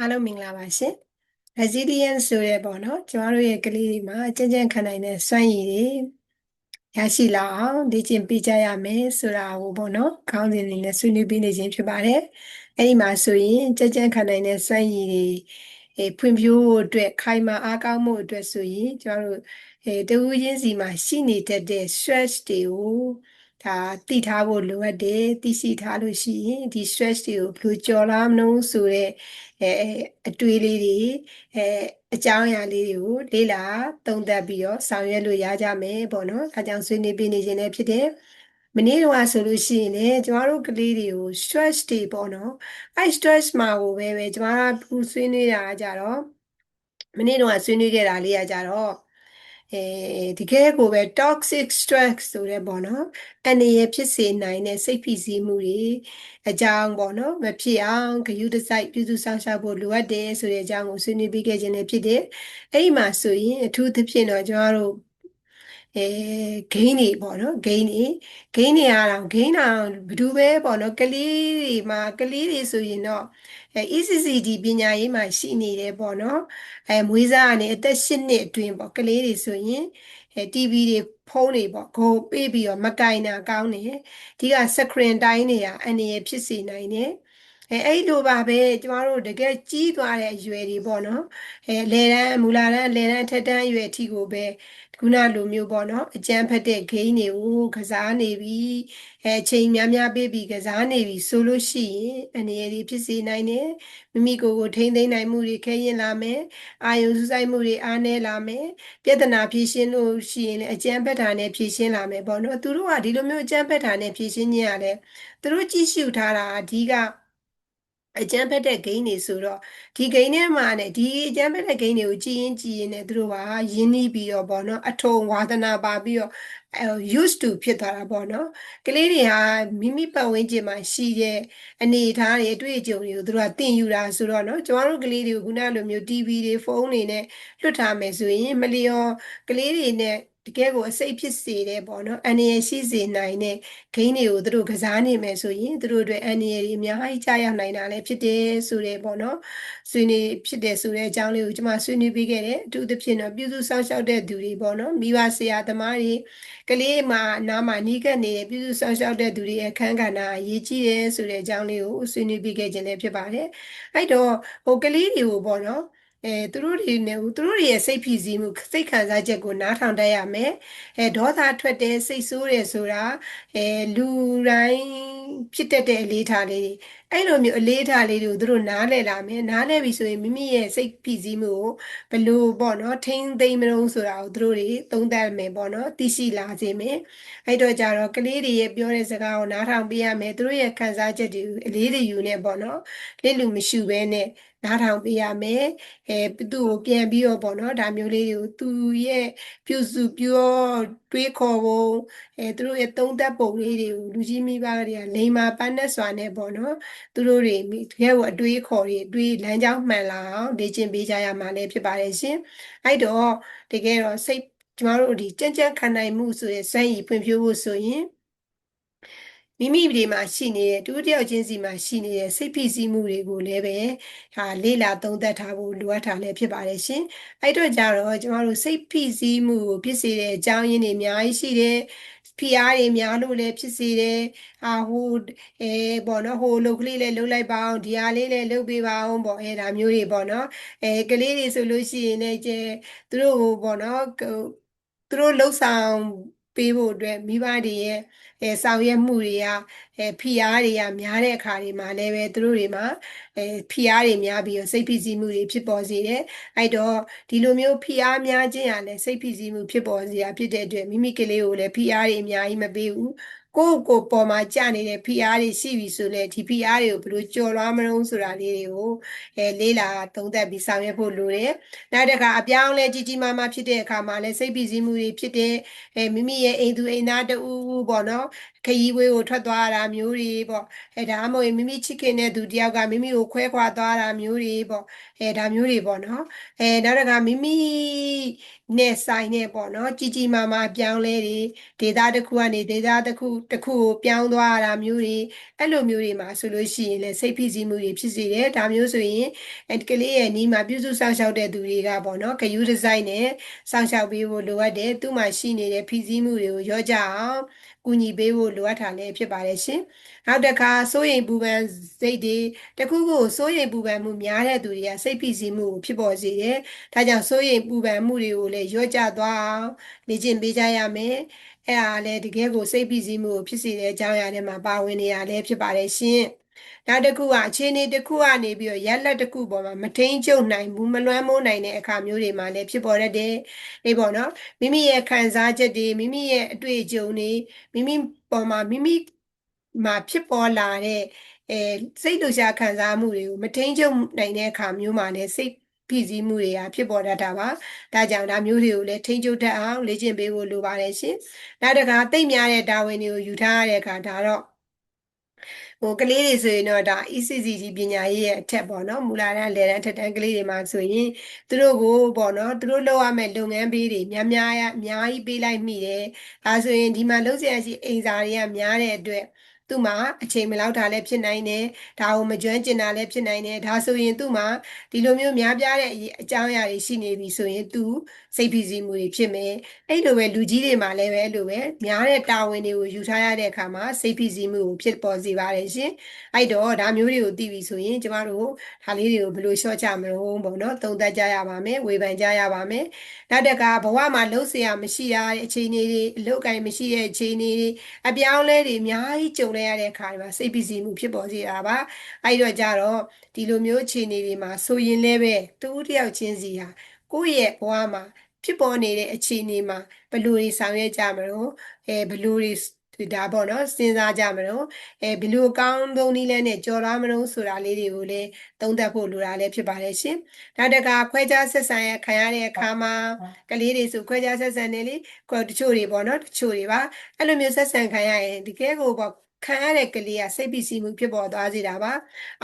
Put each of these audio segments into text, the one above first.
အားလုံးမင်္ဂလာပါရှင် resilience ဆိုရဲပေါ့နော်ကျမတို့ရဲ့ကလေးတွေမှာကြံ့ကြံ့ခံနိုင်တဲ့စွမ်းရည်တွေရရှိလာအောင်လေ့ကျင့်ပေးကြရမယ်ဆိုတာကိုပေါ့နော်ခေါင်းစဉ်လေးနဲ့ဆွေးနွေးပေးနေခြင်းဖြစ်ပါတယ်အဲ့ဒီမှာဆိုရင်ကြံ့ကြံ့ခံနိုင်တဲ့စွမ်းရည်တွေအဲဖွံ့ဖြိုးဖို့အတွက်ခိုင်မာအားကောင်းမှုအတွက်ဆိုရင်ကျမတို့အဲတဝူးချင်းစီမှာရှိနေတတ်တဲ့ stress တွေကို ဒါသိထားဖို့လိုအပ်တယ်သိရှိထားလို့ရှိရင်ဒီ stress တွေကိုဘယ်လိုကျော်လွှားမလို့ဆိုတဲ့အဲအတွေးလေးတွေအဲအကြောင်းအရာလေးတွေကိုလေ့လာသုံးသပ်ပြီးတော့ဆောင်ရွက်လို့ရကြမယ်ပေါ့နော်အဲကြောင့်ဆွေးနွေးပေးနေခြင်းလည်းဖြစ်တယ်မနေ့ကဆိုလို့ရှိရင်လည်းကျမတို့ကလေးတွေကို stress တွေပေါ့နော်အဲ stress မှာကိုပဲပဲကျမတို့ဆွေးနွေးတာကြတော့မနေ့ကဆွေးနွေးခဲ့တာလေးကကြတော့ အဲတကယ်ကိုပဲ toxic stress ဆိုတဲ့ပေါ့နော်အနေရဖြစ်စေနိုင်တဲ့စိတ်ဖိစီးမှုတွေအကြောင်းပေါ့နော်မဖြစ်အောင်ဂရုတစိုက်ပြုစုဆောင်ရှောက်ဖို့လိုအပ်တယ်ဆိုတဲ့အကြောင်းကိုဆွေးနွေးပေးခဲ့ခြင်းလည်းဖြစ်တယ်အဲ့ဒီမှာဆိုရင်အထူးသဖြင့်တော့ကျွန်တော်တို့ အဲဂိမ်းတွေပေါ့နော်ဂိမ်းတွေဂိမ်းတွေအားတော့ဂိမ်းတော့ဘယ်သူပဲပေါ့နော်ကလေးတွေမှာကလေးတွေဆိုရင်တော့အဲ ECCD ပညာရေးမှာရှိနေတယ်ပေါ့နော်အဲမွေးစားကနေအသက်၈နှစ်အတွင်းပေါ့ကလေးတွေဆိုရင်အဲ TV တွေဖုန်းတွေပေါ့ကိုပေးပြီးတော့မကင်တာကောင်းတယ်ဒီက screen တိုင်းတွေကအန္တရာယ်ဖြစ်စေနိုင်တယ် အဲအဲ့လိုပါပဲကျမတို့တကယ်ကြီးသွားတဲ့အရွယ်တွေပေါ့နော်အဲလေတန်းမူလာတန်းလေတန်းထက်တန်းအရွယ်အထိကိုပဲခုနလိုမျိုးပေါ့နော်အကျန်းဖက်တဲ့ဂိမ်းတွေကိုကစားနေပြီးအဲချိန်များများပေးပြီးကစားနေပြီးဆိုလို့ရှိရင်အနေရည်ဖြစ်စေနိုင်တယ်မိမိကိုယ်ကိုထိန်းသိမ်းနိုင်မှုတွေခဲရင်လာမယ်အာယုံစူးစိုက်မှုတွေအားနည်းလာမယ်ပြဿနာဖြေရှင်းလို့ရှိရင်လည်းအကျန်းဖက်တာနဲ့ဖြေရှင်းလာမယ်ပေါ့နော်သူတို့ကဒီလိုမျိုးအကျန်းဖက်တာနဲ့ဖြေရှင်းခြင်းရတယ်သူတို့ကြည့်ရှုထားတာအဓိက အကျန်းဖက်တဲ့ဂိမ်းတွေဆိုတော့ဒီဂိမ်းထဲမှာねဒီအကျန်းဖက်တဲ့ဂိမ်းတွေကိုကြည်ရင်ကြည်ရင်ねသူတို့ကရင်းနှီးပြီးတော့ပေါ့နော်အထုံဝါသနာပါပြီးတော့ used to ဖြစ်သွားတာပေါ့နော်ကလေးတွေဟာမိမိပတ်ဝန်းကျင်မှာရှိတဲ့အနေအထားတွေအတွေ့အကြုံတွေကိုသူတို့ကသင်ယူတာဆိုတော့နော်ကျမတို့ကလေးတွေကိုခုနလိုမျိုး TV တွေဖုန်းတွေနဲ့လွတ်ထားမယ်ဆိုရင်မလျော်ကလေးတွေနဲ့ တကယ်ကိုအစိတ်ဖြစ်စေတဲ့ပေါ့နော်အန္တရာယ်ရှိစေနိုင်တဲ့ဂိမ်းတွေကိုသူတို့ကစားနေမယ်ဆိုရင်သူတို့အတွက်အန္တရာယ်တွေအများကြီးကြာရောက်နိုင်တာလည်းဖြစ်တယ်ဆိုတဲ့ပေါ့နော်ဆွေးနွေးဖြစ်တယ်ဆိုတဲ့အကြောင်းလေးကိုကျွန်မဆွေးနွေးပေးခဲ့တယ်အထူးသဖြင့်တော့ပြုစုစောင့်ရှောက်တဲ့သူတွေပေါ့နော်မိဘဆရာသမားတွေကလေးမှာနားမှာနီးကပ်နေတဲ့ပြုစုစောင့်ရှောက်တဲ့သူတွေရဲ့အခန်းကဏ္ဍအရေးကြီးတယ်ဆိုတဲ့အကြောင်းလေးကိုဆွေးနွေးပေးခဲ့ခြင်းလည်းဖြစ်ပါတယ်အဲ့တော့ဟိုကလေးတွေကိုပေါ့နော် အဲသူတို့တွေနဲ့သူတို့တွေရဲ့စိတ်ဖိစီးမှုစိတ်ခံစားချက်ကိုနားထောင်တတ်ရမယ်အဲဒေါသထွက်တယ်စိတ်ဆိုးတယ်ဆိုတာအဲလူတိုင်းဖြစ်တတ်တဲ့အလေးထားလေးတွေ အဲ့လိုမျိုးအလေးထားလေးတွေကိုသူတို့နားလည်လာမယ်နားလည်ပြီဆိုရင်မိမိရဲ့စိတ်ဖိစီးမှုကိုဘလို့ပေါ့နော်ထိန်းသိမ်းမလို့ဆိုတာကိုသူတို့တွေသုံးသပ်မယ်ပေါ့နော်သိရှိလာစေမယ်အဲ့တော့ကြတော့ကလေးတွေရဲ့ပြောတဲ့စကားကိုနားထောင်ပေးရမယ်သူတို့ရဲ့ခံစားချက်တွေအလေးတွေယူနေပေါ့နော်လစ်လူမရှုဘဲနဲ့နားထောင်ပေးရမယ်အဲသူ့ကိုပြန်ပြီးတော့ပေါ့နော်ဒါမျိုးလေးတွေကိုသူရဲ့ပြုစုပြောတွေးခေါ်ပုံအဲသူတို့ရဲ့သုံးသပ်ပုံလေးတွေကိုလူကြီးမိဘတွေကလိန်မာပန်းနဲ့စွာနဲ့ပေါ့နော်သူတို့တွေတကယ်ကိုအတွေးခေါ်တွေအတွေးလမ်းကြောင်းမှန်လာအောင်လေ့ကျင့်ပေးကြရမှာလည်းဖြစ်ပါတယ်ရှင်အဲ့တော့တကယ်တော့စိတ်ကျမတို့ဒီကြံ့ကြံ့ခံနိုင်မှုဆိုတဲ့စမ်းရည်ဖွံ့ဖြိုးဖို့ဆိုရင်မိမိတွေမှာရှိနေတဲ့တူတယောက်ချင်းစီမှာရှိနေတဲ့စိတ်ဖိစီးမှုတွေကိုလည်းပဲဟာလေ့လာသုံးသပ်ထားဖို့လိုအပ်တာလည်းဖြစ်ပါတယ်ရှင်။အဲ့တော့ကြတော့ကျမတို့စိတ်ဖိစီးမှုကိုဖြစ်စေတဲ့အကြောင်းရင်းတွေအများကြီးရှိတယ်။ ဖိအားတွေများလို့လည်းဖြစ်စေတယ်။ဟာဟိုအဲပေါ့နော်ဟိုလုတ်ကလေးလည်းလုတ်လိုက်ပါအောင်ဒီဟာလေးလည်းလုတ်ပေးပါအောင်ပေါ့အဲဒါမျိုးတွေပေါ့နော်။အဲကလေးတွေဆိုလို့ရှိရင်လည်းကျသူတို့ပေါ့နော်သူတို့လှုပ်ဆောင် ပေးဖို့အတွက်မိဘတွေရဲ့အဲဆောင်ရွက်မှုတွေကအဲဖိအားတွေကများတဲ့အခါတွေမှာလည်းပဲသူတို့တွေမှာအဲဖိအားတွေများပြီးတော့စိတ်ဖိစီးမှုတွေဖြစ်ပေါ်စေတယ်အဲ့တော့ဒီလိုမျိုးဖိအားများခြင်းဟာလည်းစိတ်ဖိစီးမှုဖြစ်ပေါ်စေတာဖြစ်တဲ့အတွက်မိမိကလေးကိုလည်းဖိအားတွေအများကြီးမပေးဘူး ကိုယ့်ကိုယ်ပေါ်မှာကြာနေတဲ့ဖိအားတွေရှိပြီဆိုလဲဒီဖိအားတွေကိုဘယ်လိုကျော်လွှားမလို့ဆိုတာလေးတွေကိုအဲလေးလာသုံးသပ်ပြီးဆောင်ရွက်ဖို့လိုတယ်။နောက်တစ်ခါအပြောင်းလဲကြီးကြီးမားမားဖြစ်တဲ့အခါမှာလဲစိတ်ပီစီးမှုတွေဖြစ်တဲ့အဲမိမိရဲ့အိမ်သူအိမ်သားတူပေါ့နော်ခရီးဝေးကိုထွက်သွားတာမျိုးတွေပေါ့အဲဒါမှမဟုတ်မိမိချစ်ခင်တဲ့သူတယောက်ကမိမိကိုခွဲခွာသွားတာမျိုးတွေပေါ့အဲဒါမျိုးတွေပေါ့နော်အဲနောက်တစ်ခါမိမိနဲ့ဆိုင်နဲ့ပေါ့နော်ကြီးကြီးမားမားပြောင်းလဲတွေဒေတာတစ်ခုကနေဒေတာတစ်ခုတစ်ခုကိုပြောင်းသွားတာမျိုးတွေအဲ့လိုမျိုးတွေမှာဆိုလို့ရှိရင်လည်းစိတ်ဖိစီးမှုတွေဖြစ်စေတယ်ဒါမျိုးဆိုရင်အဲကလေးရဲ့နီးမှာပြုစုစောင့်ရှောက်တဲ့သူတွေကပေါ့နော်ဂယူဒီဇိုင်းနဲ့စောင့်ရှောက်ပေးဖို့လိုအပ်တယ်သူ့မှာရှိနေတဲ့ဖိစီးမှုတွေကိုရောကြအောင် ကူညီပေးဖို့လိုအပ်တာလည်းဖြစ်ပါတယ်ရှင်နောက်တစ်ခါစိုးရိမ်ပူပန်စိတ်တွေတခုခုစိုးရိမ်ပူပန်မှုများတဲ့သူတွေကစိတ်ဖိစီးမှုကိုဖြစ်ပေါ်စေတယ်ဒါကြောင့်စိုးရိမ်ပူပန်မှုတွေကိုလည်းရောကြသွားအောင်လေ့ကျင့်ပေးကြရမယ်အဲ့ဒါလည်းတကယ်ကိုစိတ်ဖိစီးမှုကိုဖြစ်စေတဲ့အကြောင်းအရာတွေမှာပါဝင်နေရလည်းဖြစ်ပါတယ်ရှင် နောက်တစ်ခုကအခြေအနေတစ်ခုကနေပြီးတော့ရက်လက်တစ်ခုပေါ်မှာမထိန်ချုပ်နိုင်ဘူးမလွှမ်းမိုးနိုင်တဲ့အခါမျိုးတွေမှာလည်းဖြစ်ပေါ်တတ်တယ်။ဒီပေါ့နော်မိမိရဲ့ခံစားချက်တွေမိမိရဲ့အတွေ့အကြုံတွေမိမိပေါ်မှာမိမိမှာဖြစ်ပေါ်လာတဲ့အဲစိတ်လှုပ်ရှားခံစားမှုတွေကိုမထိန်ချုပ်နိုင်တဲ့အခါမျိုးမှာလည်းစိတ်ဖိစီးမှုတွေကဖြစ်ပေါ်တတ်တာပါ။ဒါကြောင့်ဒါမျိုးတွေကိုလည်းထိန်းချုပ်တတ်အောင်လေ့ကျင့်ပေးဖို့လိုပါတယ်ရှင်။နောက်တစ်ခါသိမ့်များတဲ့တာဝန်တွေကိုယူထားရတဲ့အခါဒါတော့ ဟိုကလေးတွေဆိုရင်တော့ဒါ ECCG ပညာရေးရဲ့အထက်ပေါ့နော်မူလာတန်းလေတန်းအထက်တန်းကလေးတွေမှာဆိုရင်သူတို့ကိုပေါ့နော်သူတို့လုပ်ရမယ့်လုပ်ငန်းပေးတွေများများရအများကြီးပေးလိုက်မိတယ်ဒါဆိုရင်ဒီမှာလုပ်စရာရှိအိမ်စာတွေကများတဲ့အတွက်သူ့မှာအချိန်မလောက်တာလည်းဖြစ်နိုင်တယ်ဒါကိုမကျွမ်းကျင်တာလည်းဖြစ်နိုင်တယ်ဒါဆိုရင်သူ့မှာဒီလိုမျိုးများပြားတဲ့အကြောင်းအရာတွေရှိနေပြီဆိုရင်သူစိတ်ဖိစီးမှုတွေဖြစ်မယ်အဲ့လိုပဲလူကြီးတွေမှာလည်းပဲအဲ့လိုပဲများတဲ့တာဝန်တွေကိုယူထားရတဲ့အခါမှာစိတ်ဖိစီးမှုကိုဖြစ်ပေါ်စေပါတယ်ရှင်အဲ့တော့ဒါမျိုးတွေကိုသိပြီဆိုရင်ကျမတို့ဒါလေးတွေကိုဘယ်လိုလျှော့ချမလို့ပေါ့နော်သုံးသပ်ကြရပါမယ်ဝေဖန်ကြရပါမယ်နောက်တကဘဝမှာလှုပ်เสียမရှိရတဲ့အခြေအနေတွေအလုတ်ကိုင်းမရှိတဲ့အခြေအနေတွေအပြောင်းလဲတွေအများကြီးကြုံရတဲ့အခါမှာစိတ်ဖိစီးမှုဖြစ်ပေါ်စေတာပါအဲ့တော့ကြတော့ဒီလိုမျိုးအခြေအနေတွေမှာဆိုရင်လည်းပဲတူတယောက်ချင်းစီဟာ ကိုယ့်ရဲ့ဘဝမှာဖြစ်ပေါ်နေတဲ့အခြေအနေမှာဘယ်လိုတွေဆောင်ရွက်ကြမလို့အဲဘယ်လိုတွေဒါပေါ့နော်စဉ်းစားကြမလို့အဲဘယ်လိုအကောင်းဆုံးနည်းလဲနဲ့ကြော်လာမလို့ဆိုတာလေးတွေကိုလည်းသုံးသပ်ဖို့လိုတာလည်းဖြစ်ပါတယ်ရှင်နောက်တကခွဲခြားဆက်ဆံရခံရတဲ့အခါမှာကလေးတွေဆိုခွဲခြားဆက်ဆံနေလေတချို့တွေပေါ့နော်တချို့တွေပါအဲ့လိုမျိုးဆက်ဆံခံရရင်တကယ်ကိုပေါ့ ခံရတဲ့ကလေးကစိတ်ပီစီမှုဖြစ်ပေါ်သွားစေတာပါ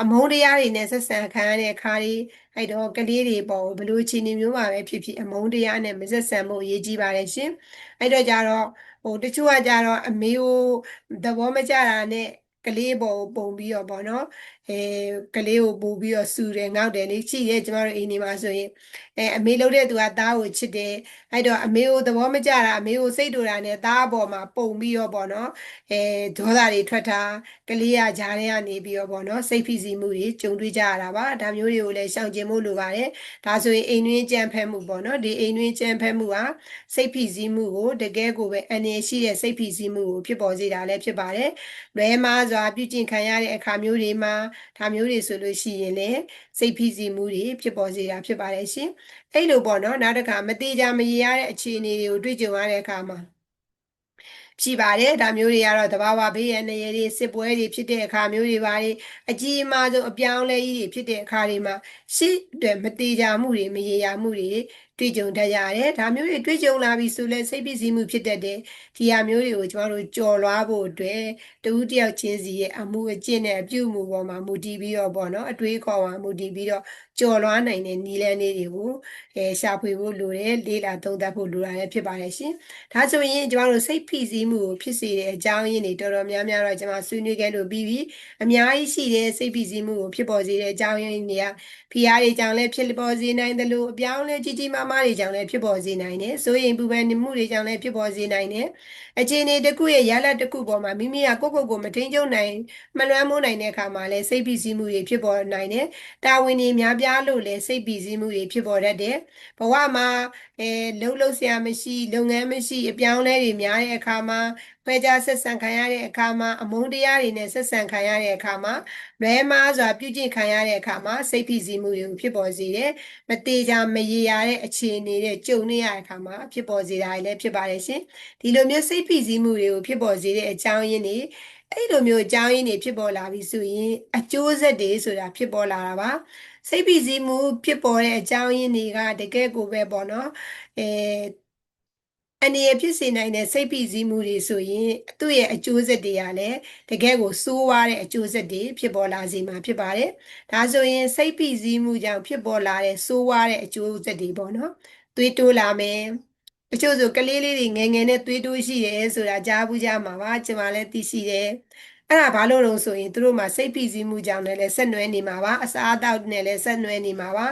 အမုန်းတရားတွေနဲ့ဆက်ဆံခံရတဲ့အခါတွေအဲ့တော့ကလေးတွေပေါ့ဘလို့အခြေအနေမျိုးမှာပဲဖြစ်ဖြစ်အမုန်းတရားနဲ့မဆက်ဆံမှုအရေးကြီးပါတယ်ရှင်အဲ့တော့ကြတော့ဟိုတချို့ကကြတော့အမေကိုသဘောမကျတာနဲ့ကလေးပေါ်ပုံပြီးတော့ပေါ့နော် အဲကလေးကိုပို့ပြီးတော့စူတယ်ငေါက်တယ်လေရှိတယ်ကျမတို့အိမ်နေမှာဆိုရင်အဲအမေလှုပ်တဲ့သူကသားကိုချစ်တယ်အဲ့တော့အမေကိုသဘောမကျတာအမေကိုစိတ်တူတာနဲ့သားအပေါ်မှာပုံပြီးတော့ပေါ့နော်အဲဒေါသတွေထွက်တာကလေးကဂျားထဲကနေပြီးတော့ပေါ့နော်စိတ်ဖိစီးမှုတွေကြုံတွေ့ကြရတာပါဒါမျိုးတွေကိုလည်းရှောင်ကျဉ်ဖို့လိုပါတယ်ဒါဆိုရင်အိမ်တွင်းကြမ်းဖက်မှုပေါ့နော်ဒီအိမ်တွင်းကြမ်းဖက်မှုဟာစိတ်ဖိစီးမှုကိုတကယ်ကိုပဲအနေရှိတဲ့စိတ်ဖိစီးမှုကိုဖြစ်ပေါ်စေတာလည်းဖြစ်ပါတယ်လွဲမားစွာပြုကျင့်ခံရတဲ့အခါမျိုးတွေမှာဒါမျိုးတွေဆိုလို့ရှိရင်လည်းစိတ်ဖိစီးမှုတွေဖြစ်ပေါ်စေတာဖြစ်ပါတယ်ရှင်အဲ့လိုပေါ့နော်နောက်တစ်ခါမသေးကြမရေရတဲ့အခြေအနေတွေကိုတွေ့ကြုံရတဲ့အခါမှာရှိပါတယ်ဒါမျိုးတွေကတော့တဘာဝဘေးရန်နေရတွေစစ်ပွဲတွေဖြစ်တဲ့အခါမျိုးတွေပါတယ်အကြီးအမားဆုံးအပြောင်းလဲကြီးတွေဖြစ်တဲ့အခါတွေမှာရှိတဲ့မတေချာမှုတွေမရေရာမှုတွေ တွေ့ကြုံတတ်ရတယ်ဒါမျိုးတွေတွေ့ကြုံလာပြီဆိုလဲစိတ်ပစ္စည်းမှုဖြစ်တတ်တယ်ဒီဟာမျိုးတွေကိုကျွန်တော်တို့ကြော်လွှားဖို့အတွက်တဦးတယောက်ချင်းစီရဲ့အမှုအကျင့်နဲ့အပြုမှုပေါ်မှာမူတည်ပြီးတော့ပေါ့နော်အတွေးခေါ်မှာမူတည်ပြီးတော့ကြော်လွှားနိုင်တဲ့နည်းလမ်းလေးတွေကိုအဲရှာဖွေဖို့လိုတယ်လေးလာသုံးသပ်ဖို့လိုတာလည်းဖြစ်ပါတယ်ရှင်ဒါဆိုရင်ကျွန်တော်တို့စိတ်ဖိစီးမှုကိုဖြစ်စေတဲ့အကြောင်းရင်းတွေတော်တော်များများတော့ကျွန်တော်ဆွေးနွေးခဲ့လို့ပြီးပြီအများကြီးရှိတဲ့စိတ်ဖိစီးမှုကိုဖြစ်ပေါ်စေတဲ့အကြောင်းရင်းတွေကဖိအားတွေကြောင့်လည်းဖြစ်ပေါ်စေနိုင်တယ်လို့အပြောင်းလဲကြီးကြီးမားမားတွေကြောင့်လည်းဖြစ်ပေါ်စေနိုင်တယ်ဆိုရင်ပူပန်မှုတွေကြောင့်လည်းဖြစ်ပေါ်စေနိုင်တယ်အခြေအနေတစ်ခုရဲ့ရလဒ်တစ်ခုပေါ်မှာမိမိကကိုယ့်ကိုယ်ကိုမထိန်ချုပ်နိုင်မလွှမ်းမိုးနိုင်တဲ့အခါမှာလည်းစိတ်ဖိစီးမှုတွေဖြစ်ပေါ်နိုင်တယ်တာဝန်တွေများပြားလို့လည်းစိတ်ဖိစီးမှုတွေဖြစ်ပေါ်တတ်တယ်ဘဝမှာအဲလှုပ်လှုပ်ဆရာမရှိ လုပ်ငန်းမရှိအပြောင်းလဲတွေများတဲ့အခါမှာ ခွဲခြားဆက်ဆံခံရတဲ့အခါမှာအမုန်းတရားတွေနဲ့ဆက်ဆံခံရတဲ့အခါမှာလွဲမားစွာပြုကျင့်ခံရတဲ့အခါမှာစိတ်ဖိစီးမှုတွေကိုဖြစ်ပေါ်စေတယ်။မတေချာမရေရာတဲ့အခြေအနေတွေကြုံနေရတဲ့အခါမှာဖြစ်ပေါ်စေတာလည်းဖြစ်ပါတယ်ရှင်။ဒီလိုမျိုးစိတ်ဖိစီးမှုတွေကိုဖြစ်ပေါ်စေတဲ့အကြောင်းရင်းတွေအဲ့လိုမျိုးအကြောင်းရင်းတွေဖြစ်ပေါ်လာပြီဆိုရင်အကျိုးဆက်တွေဆိုတာဖြစ်ပေါ်လာတာပါ။စိတ်ဖိစီးမှုဖြစ်ပေါ်တဲ့အကြောင်းရင်းတွေကတကယ်ကိုပဲပေါ့နော်။အဲ အနေရဖြစ်စေနိုင်တဲ့စိတ်ဖိစီးမှုတွေဆိုရင်သူ့ရဲ့အကျိုးဆက်တွေကလည်းတကယ်ကိုစိုးဝါးတဲ့အကျိုးဆက်တွေဖြစ်ပေါ်လာစေမှာဖြစ်ပါတယ်။ဒါဆိုရင်စိတ်ဖိစီးမှုကြောင့်ဖြစ်ပေါ်လာတဲ့စိုးဝါးတဲ့အကျိုးဆက်တွေပေါ့နော်။သွေးတိုးလာမယ်။တချို့ဆိုကလေးလေးတွေငယ်ငယ်နဲ့သွေးတိုးရှိတယ်ဆိုတာကြားဘူးကြမှာပါ။ကျွန်မလည်းသိရှိတယ်။ အဲ့ဒါဘာလို့လို့ဆိုရင်သူတို့မှာစိတ်ဖိစီးမှုကြောင့်လည်းဆက်နွယ်နေမှာပါအစားအသောက်နဲ့လည်းဆက်နွယ်နေမှာပါ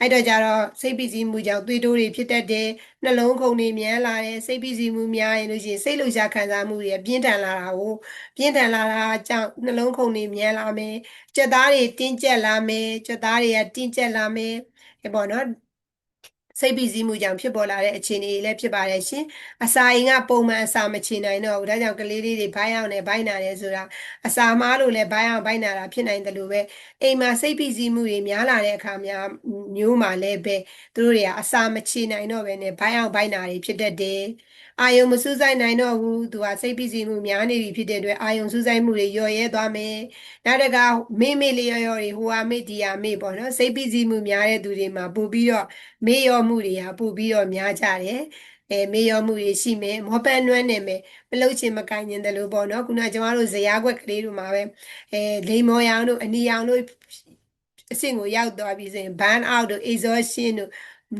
အဲ့တော့ကြတော့စိတ်ဖိစီးမှုကြောင့်သွေးတိုးတွေဖြစ်တတ်တယ်နှလုံးခုန်တွေမြန်းလာတယ်စိတ်ဖိစီးမှုများရင်လို့ရှိရင်စိတ်လှုပ်ရှားခံစားမှုတွေပြင်းထန်လာတာကိုပြင်းထန်လာတာကြောင့်နှလုံးခုန်တွေမြန်းလာမယ်ကြက်သားတွေတင်းကျပ်လာမယ်ကြက်သားတွေကတင်းကျပ်လာမယ်ဟဲ့ပေါ့နော် စိတ်ပီစီးမှုကြောင့်ဖြစ်ပေါ်လာတဲ့အခြေအနေတွေလည်းဖြစ်ပါတယ်ရှင်။အစာအိမ်ကပုံမှန်အစာမချေနိုင်တော့ဘူး။ဒါကြောင့်ကလေးလေးတွေဘိုင်းအောင်နဲ့ဘိုင်းနာတယ်ဆိုတာအစာမားလို့လည်းဘိုင်းအောင်ဘိုင်းနာတာဖြစ်နိုင်တယ်လို့ပဲအိမ်မှာစိတ်ပီစီးမှုတွေများလာတဲ့အခါများမျိုးမှာလည်းပဲသူတို့တွေကအစာမချေနိုင်တော့ဘဲနဲ့ဘိုင်းအောင်ဘိုင်းနာတွေဖြစ်တတ်တယ်။အာယုံမစူးစိုက်နိုင်တော့ဘူးသူကစိတ်ပီစီမှုများနေပြီဖြစ်တဲ့အတွက်အာယုံစူးစိုက်မှုတွေလျော့ရဲသွားမယ်နောက်တကမေ့မေ့လျော့ရော်တွေဟိုဟာမေ့ဒီဟာမေ့ပေါ့နော်စိတ်ပီစီမှုများတဲ့သူတွေမှာပို့ပြီးတော့မေ့ရောမှုတွေဟာပို့ပြီးတော့များကြတယ်အဲမေးရောမှုတွေရှိမယ်မောပန်းနွမ်းနေမယ်မလုတ်ချင်မကင်ရင်တယ်လို့ပေါ့နော်ခုနကကျမတို့ဇရာခွက်ကလေးတို့မှာပဲအဲလိမ်မော်ရောင်တို့အနီရောင်တို့အဆင့်ကိုရောက်သွားပြီဆိုရင် burn out တို့ exhaustion တို့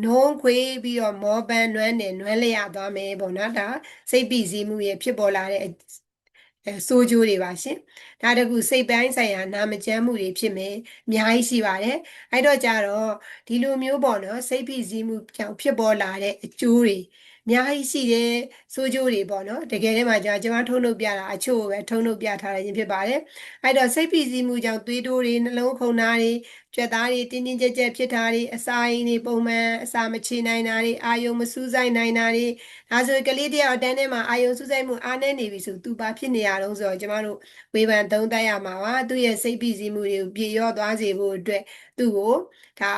နှုံးခွေးပြီးတော့မောပန်းနွမ်းနေနွမ်းလျက်သွားမယ်ပေါ့နော်ဒါစိတ်ပိစီးမှုရဲ့ဖြစ်ပေါ်လာတဲ့အဲစိုးကြိုးတွေပါရှင်ဒါတကူစိတ်ပိုင်းဆိုင်ရာနာမကျန်းမှုတွေဖြစ်မယ်အများကြီးရှိပါတယ်အဲ့တော့ကြတော့ဒီလိုမျိုးပေါ့နော်စိတ်ဖိစီးမှုကြောင့်ဖြစ်ပေါ်လာတဲ့အကျိုးတွေ အများကြီးရှိတယ်စိုးကြိုးတွေပေါ့နော်တကယ်တည်းမှာကျွန်တော်ထုံးလုပ်ပြတာအချို့ပဲထုံးလုပ်ပြထားခြင်းဖြစ်ပါတယ်အဲ့တော့စိတ်ဖိစီးမှုကြောင့်သွေးတိုးတွေနှလုံးခုန်တာတွေကြွက်သားတွေတင်းတင်းကြပ်ကြပ်ဖြစ်တာတွေအစာအိမ်တွေပုံမှန်အစာမချေနိုင်တာတွေအာယုံမစူးစိုက်နိုင်တာတွေဒါဆိုကလေးတယောက်အတန်းထဲမှာအာယုံစူးစိုက်မှုအားနည်းနေပြီဆိုသူဘာဖြစ်နေရတော့ဆိုတော့ကျမတို့ဝေဖန်သုံးသပ်ရမှာပါသူ့ရဲ့စိတ်ဖိစီးမှုတွေကိုပြေလျော့သွားစေဖို့အတွက်သူ့ကိုဒါ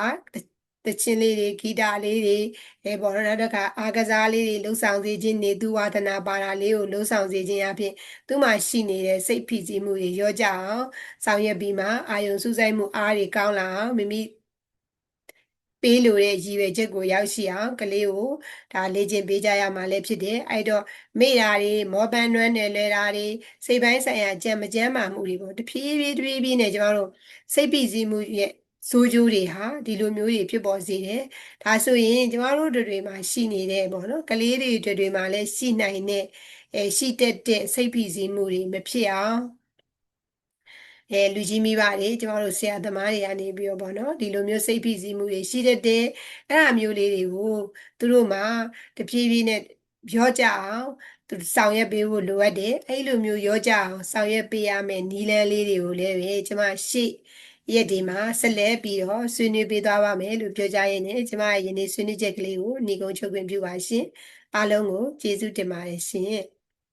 တချင်းလေးတွေဂီတလေးတွေအဲပေါ်တော့နောက်တစ်ခါအာကစားလေးတွေလှုပ်ဆောင်စေခြင်းနေသူဝါဒနာပါတာလေးကိုလှုပ်ဆောင်စေခြင်းအဖြစ်သူ့မှာရှိနေတဲ့စိတ်ဖိစီးမှုတွေရောကြအောင်ဆောင်ရွက်ပြီးမှအာယုံစူးစိုက်မှုအားတွေကောင်းလာအောင်မိမိပေးလို့တဲ့ရည်ရွယ်ချက်ကိုရောက်ရှိအောင်ကလေးကိုဒါလေ့ကျင့်ပေးကြရမှာလည်းဖြစ်တယ်အဲ့တော့မိတာတွေမောပန်းနွမ်းနယ်လဲတာတွေစိတ်ပိုင်းဆိုင်ရာကြံမကြမ်းမာမှုတွေပေါ့တဖြည်းဖြည်းတဖြည်းဖြည်းနဲ့ကျမတို့စိတ်ပိစီးမှုရဲ့ စိုးကျိုးတွေဟာဒီလိုမျိုးတွေဖြစ်ပေါ်စေတယ်ဒါဆိုရင်ကျမတို့တွေမှာရှိနေတဲ့ပေါ့နော်ကလေးတွေတွေမှာလည်းရှိနိုင်တဲ့အဲရှိတတ်တဲ့စိတ်ဖိစီးမှုတွေမဖြစ်အောင်အဲလူကြီးမိဘတွေကျမတို့ဆရာသမားတွေကနေပြီးတော့ဗောနော်ဒီလိုမျိုးစိတ်ဖိစီးမှုတွေရှိတတ်တယ်အဲ့အမျိုးလေးတွေကိုသူတို့မှာတပြေးပြေးနဲ့ပြောကြအောင်သူဆောင်ရွက်ပေးဖို့လိုအပ်တယ်အဲ့လိုမျိုးရောကြအောင်ဆောင်ရွက်ပေးရမယ်နီလန်းလေးတွေကိုလည်းပဲကျမရှေ့ ရက်ဒီမှာဆက်လက်ပြီးတော့ဆွေးနွေးပေးသွားပါမယ်လို့ပြောကြရင်းနဲ့ကျမရဲ့ယနေ့ဆွေးနွေးချက်ကလေးကိုညီကုန်းချုပ်ခွင့်ပြုပါရှင်အားလုံးကိုကျေးဇူးတင်ပါတယ်ရှင်